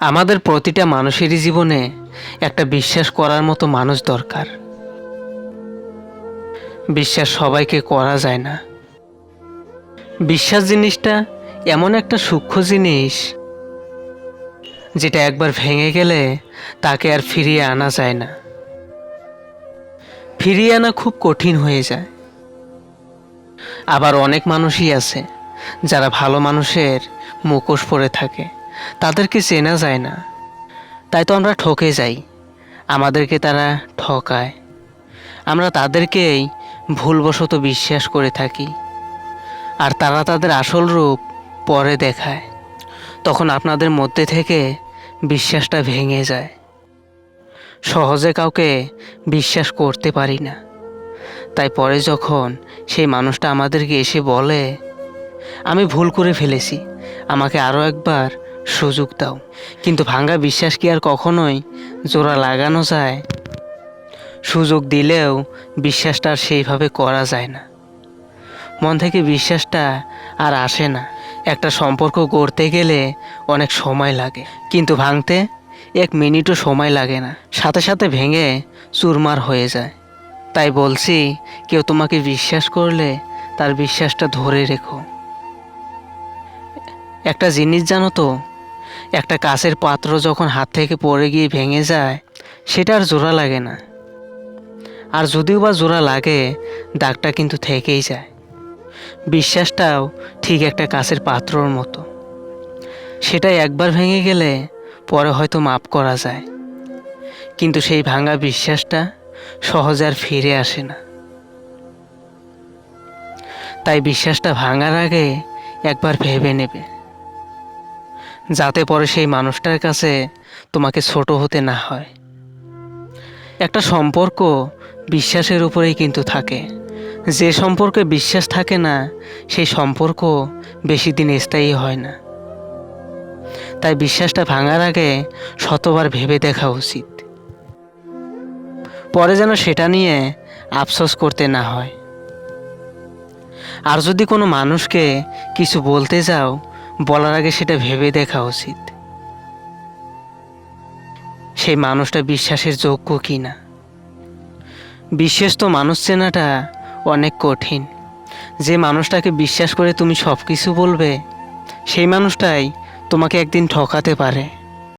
আমাদের প্রতিটা মানুষেরই জীবনে একটা বিশ্বাস করার মতো মানুষ দরকার। বিশ্বাস সবাইকে করা যায় না। বিশ্বাস জিনিসটা এমন একটা সূক্ষ্ম জিনিস যেটা একবার ভেঙে গেলে তাকে আর ফিরিয়ে আনা যায় না। ফিরিয়ে আনা খুব কঠিন হয়ে যায়। আবার অনেক মানুষই আছে যারা ভালো মানুষের মুখোশ পরে থাকে। তাদেরকে চেনা যায় না। তাই তো আমরা ঠকে যাই। আমাদেরকে তারা ঠকায়। আমরা তাদেরকেই ভুলবশত বিশ্বাস করে থাকি। আর তারা তাদের আসল রূপ পরে দেখায়। তখন আপনাদের মধ্যে থেকে বিশ্বাসটা ভেঙে যায়। সহজে কাউকে বিশ্বাস করতে পারি না। তাই পরে যখন সেই মানুষটা আমাদেরকে এসে বলে, আমি ভুল করে ফেলেছি, আমাকে আরও একবার সুযোগ দাও। কিন্তু ভাঙ্গা বিশ্বাস কি আর কখনোই জোড়া লাগানো যায়? সুযোগ দিলেও বিশ্বাসটা আর সেইভাবে করা যায় না। মন থেকে বিশ্বাসটা আর আসে না। একটা সম্পর্ক গড়তে গেলে অনেক সময় লাগে। কিন্তু ভাঙতে এক মিনিটও সময় লাগে না। সাথে সাথে ভেঙে চুরমার হয়ে যায়। তাই বলছি, কেউ তোমাকে বিশ্বাস করলে তার বিশ্বাসটা ধরে রেখো। একটা জিনিস জানো তো একটা কাছের পাত্র যখন হাত থেকে পড়ে গিয়ে ভেঙে যায় সেটা আর জোড়া লাগে না। আর যদিও বা জোড়া লাগে, দাগটা কিন্তু থেকেই যায়। বিশ্বাসটাও ঠিক একটা কাছের পাত্রর মতো। সেটা একবার ভেঙে গেলে পরে হয়তো মাপ করা যায়। কিন্তু সেই ভাঙা বিশ্বাসটা সহজে আর ফিরে আসে না। তাই বিশ্বাসটা ভাঙার আগে একবার ভেবে নেবে। যাতে পরে সেই মানুষটার কাছে তোমাকে ছোট হতে না হয়। একটা সম্পর্ক বিশ্বাসের উপরেই কিন্তু থাকে। যে সম্পর্কে বিশ্বাস থাকে না, সেই সম্পর্ক বেশি দিন স্থায়ী হয় না। তাই বিশ্বাসটা ভাঙার আগে শতবার ভেবে দেখা উচিত। পরে যেন সেটা নিয়ে আফসোস করতে না হয়। আর যদি কোনো মানুষকে কিছু বলতে যাও বলার আগে সেটা ভেবে দেখা উচিত। সেই মানুষটা বিশ্বাসের যোগ্য কি না বিশ্বাস তো মানুষ চেনাটা অনেক কঠিন। যে মানুষটাকে বিশ্বাস করে তুমি সব কিছু বলবে, সেই মানুষটাই তোমাকে একদিন ঠকাতে পারে।